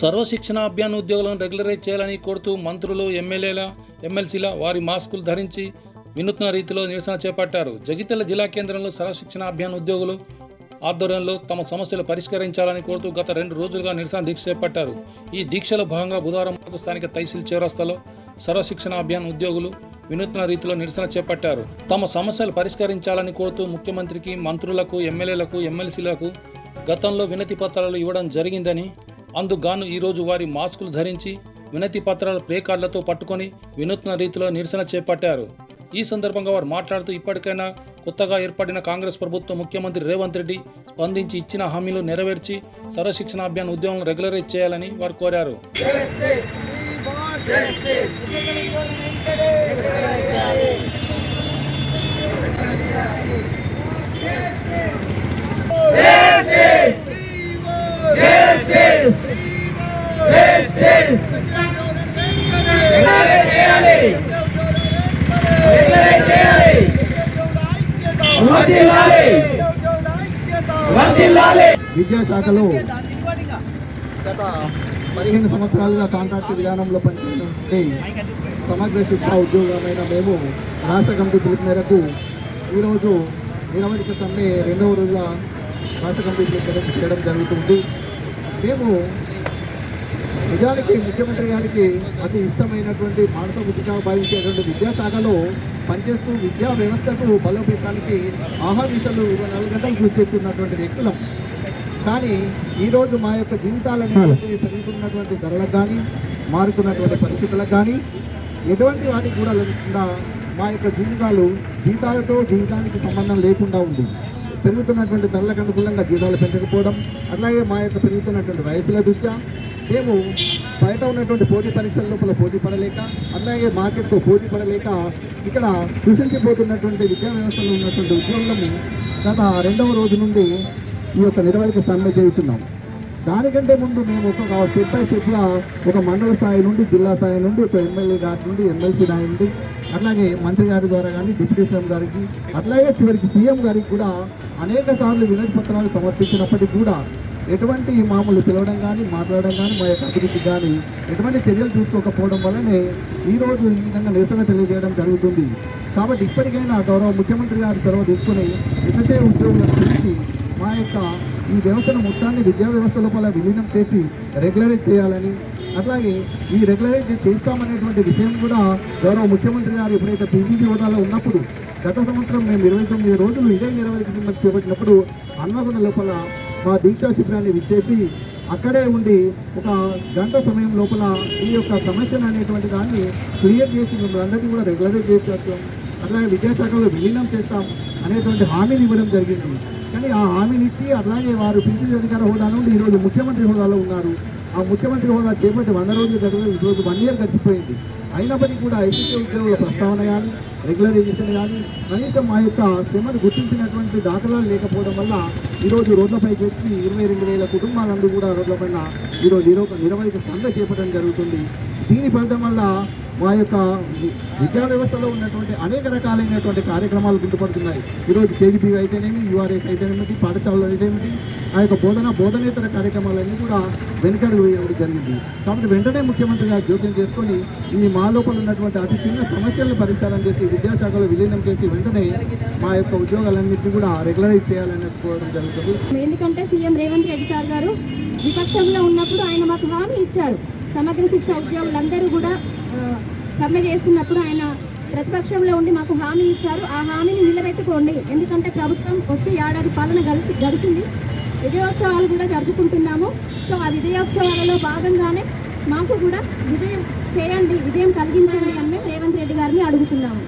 సర్వశిక్షణ అభియాన్ ఉద్యోగులను రెగ్యులరైజ్ చేయాలని కోరుతూ మంత్రులు ఎమ్మెల్యేల ఎమ్మెల్సీల వారి మాస్కులు ధరించి వినూత్న రీతిలో నిరసన చేపట్టారు. జగిత్యాల జిల్లా కేంద్రంలో సర్వశిక్షణ అభియాన్ ఉద్యోగులు ఆధ్వర్యంలో తమ సమస్యలు పరిష్కరించాలని కోరుతూ గత రెండు రోజులుగా నిరసన దీక్ష చేపట్టారు. ఈ దీక్షలో భాగంగా బుధవారం స్థానిక తహసీల్ చౌరస్తాలో సర్వశిక్షణ అభియాన్ ఉద్యోగులు వినూత్న రీతిలో నిరసన చేపట్టారు. తమ సమస్యలు పరిష్కరించాలని కోరుతూ ముఖ్యమంత్రికి మంత్రులకు ఎమ్మెల్యేలకు ఎమ్మెల్సీలకు గతంలో వినతి పత్రాలు ఇవ్వడం జరిగిందని అందుగాను ఈరోజు వారి మాస్కులు ధరించి వినతి పత్రాల ప్లేకార్డులతో పట్టుకొని వినూత్న రీతిలో నిరసన చేపట్టారు. ఈ సందర్భంగా వారు మాట్లాడుతూ ఇప్పటికైనా కొత్తగా ఏర్పడిన కాంగ్రెస్ ప్రభుత్వం ముఖ్యమంత్రి రేవంత్ రెడ్డి స్పందించి ఇచ్చిన హామీలు నెరవేర్చి సర్వశిక్షణ అభియాన్ ఉద్యమం రెగ్యులరైజ్ చేయాలని వారు కోరారు. విద్యాశాఖలో గత పదిహేను సంవత్సరాలుగా కాంట్రాక్ట్ విధానంలో పనిచేసినటువంటి సమగ్ర శిక్షా ఉద్యోగమైన మేము రాష్ట్ర కమిటీ పిలుపు మేరకు ఈరోజు నిరవధిక సమ్మె రెండవ రోజుల రాష్ట్ర కమిటీ పిలుపు మేరకు చేయడం జరుగుతుంది. మేము నిజానికి ముఖ్యమంత్రి గారికి అతి ఇష్టమైనటువంటి మానస బుద్ధిగా భావించేటువంటి విద్యాశాఖలో పనిచేస్తూ విద్యా వ్యవస్థకు బలోపేతానికి ఆహార్నిశలు ఇరవై నాలుగు గంటలు కృషి చేస్తున్నటువంటి వ్యక్తులం. కానీ ఈరోజు మా యొక్క జీవితాలను పెరుగుతున్నటువంటి ధరలకు కానీ మారుతున్నటువంటి పరిస్థితులకు కానీ ఎటువంటి వాటికి కూడా లేకుండా మా యొక్క జీవితాలు జీతాలతో జీవితానికి సంబంధం లేకుండా ఉంది. పెరుగుతున్నటువంటి ధరలకు అనుకూలంగా జీతాలు పెంచకపోవడం అట్లాగే మా యొక్క పెరుగుతున్నటువంటి వయసుల దృష్ట్యా మేము బయట ఉన్నటువంటి పోటీ పరీక్షల లోపల పోటీ పడలేక అలాగే మార్కెట్తో పోటీ పడలేక ఇక్కడ సూచించిపోతున్నటువంటి విద్యా వ్యవస్థలో ఉన్నటువంటి ఉద్యోగులను గత రెండవ రోజు నుండి ఈ యొక్క నిర్వహిక సమ్మె చేస్తున్నాం. దానికంటే ముందు మేము ఒక స్టెప్ బై స్టెప్గా ఒక మండల స్థాయి నుండి జిల్లా స్థాయి నుండి ఒక ఎమ్మెల్యే గారి నుండి ఎమ్మెల్సీ స్థాయి నుండి అట్లాగే మంత్రి గారి ద్వారా కానీ డిప్యూటీ సీఎం గారికి అట్లాగే చివరికి సీఎం గారికి కూడా అనేక సార్లు వినతి పత్రాలు సమర్పించినప్పటికీ కూడా ఎటువంటి మామూలు పిలవడం కానీ మాట్లాడడం కానీ మా యొక్క అభివృద్ధి కానీ ఎటువంటి చర్యలు తీసుకోకపోవడం వల్లనే ఈరోజు ఈ విధంగా నిరసన తెలియజేయడం జరుగుతుంది. కాబట్టి ఇప్పటికైనా గౌరవ ముఖ్యమంత్రి గారి చొరవ తీసుకుని ఎస్ఎస్ఏ ఉద్యోగులను పిలిచి మా యొక్క ఈ వ్యవస్థను మొత్తాన్ని విద్యా వ్యవస్థ లోపల విలీనం చేసి రెగ్యులరైజ్ చేయాలని అట్లాగే ఈ రెగ్యులరైజ్ చేస్తామనేటువంటి విషయం కూడా గౌరవ ముఖ్యమంత్రి గారు ఎప్పుడైతే పీసీసీ హోదాలో ఉన్నప్పుడు గత సంవత్సరం మేము ఇరవై తొమ్మిది రోజులు ఇదే నిరవధిక సమ్మె చేపట్టినప్పుడు హన్మకొండ లోపల మా దీక్షా శిబిరాన్ని విచ్చేసి అక్కడే ఉండి ఒక గంట సమయం లోపల ఈ యొక్క సమస్యను అనేటువంటి దాన్ని క్లియర్ చేసి మిమ్మల్ని అందరినీ కూడా రెగ్యులరైజ్ చేసేస్తాం అట్లాగే విద్యాశాఖలో విలీనం చేస్తాం అనేటువంటి హామీని ఇవ్వడం జరిగింది. కానీ ఆ హామీని ఇచ్చి అట్లాగే వారు పిసిసి అధికార హోదా నుండి ఈరోజు ముఖ్యమంత్రి హోదాలో ఉన్నారు. ఆ ముఖ్యమంత్రి హోదా చేపట్టి వంద రోజులు గడిపి ఈరోజు వన్ ఇయర్ గడిచిపోయింది. అయినప్పటికీ కూడా ఐసీసీ ఉద్యోగుల ప్రస్తావన కానీ రెగ్యులరైజేషన్ కానీ కనీసం మా యొక్క శ్రమను గుర్తించినటువంటి దాఖలాలు లేకపోవడం వల్ల ఈరోజు రోడ్లపైకి వచ్చి ఇరవై రెండు వేల కుటుంబాలందరూ కూడా రోడ్లపైన ఈరోజు నిరో నిరవధిక సమ్మె చేపట్టడం జరుగుతుంది. దీని ఫలితం వల్ల మా యొక్క విద్యా వ్యవస్థలో ఉన్నటువంటి అనేక రకాలైనటువంటి కార్యక్రమాలు గుర్తుపడుతున్నాయి ఈరోజు కేజీపీ అయితేనేమి యూఆర్ఎస్ అయితేనేమిటి పాఠశాలలు అయితేనేమిటి ఆ యొక్క బోధన బోధనేతర కార్యక్రమాలన్నీ కూడా వెనుకడుగు వేయడం జరిగింది. కాబట్టి వెంటనే ముఖ్యమంత్రి గారు జోక్యం చేసుకొని ఈ మా లోపల ఉన్నటువంటి అతి చిన్న సమస్యలను పరిష్కారం చేసి విద్యాశాఖలో విలీనం చేసి వెంటనే మా యొక్క ఉద్యోగాలన్నింటినీ కూడా రెగ్యులరైజ్ చేయాలని కోరడం జరుగుతుంది. ఎందుకంటే సీఎం రేవంత్ రెడ్డి సార్ గారు విపక్షంలో ఉన్నప్పుడు ఆయన మాకు హామీ ఇచ్చారు. సమగ్ర శిక్ష ఉద్యోగులందరూ కూడా సమ్మె చేస్తున్నప్పుడు ఆయన ప్రతిపక్షంలో ఉండి మాకు హామీ ఇచ్చారు. ఆ హామీని నిలబెట్టుకోండి. ఎందుకంటే ప్రభుత్వం వచ్చి ఏడాది పాలన గడిచి గడిచింది. విజయోత్సవాలు కూడా జరుపుకుంటున్నాము. సో ఆ విజయోత్సవాలలో భాగంగానే మాకు కూడా విజయం చేయండి విజయం కలిగించండి అని మేము రేవంత్ రెడ్డి గారిని అడుగుతున్నాము.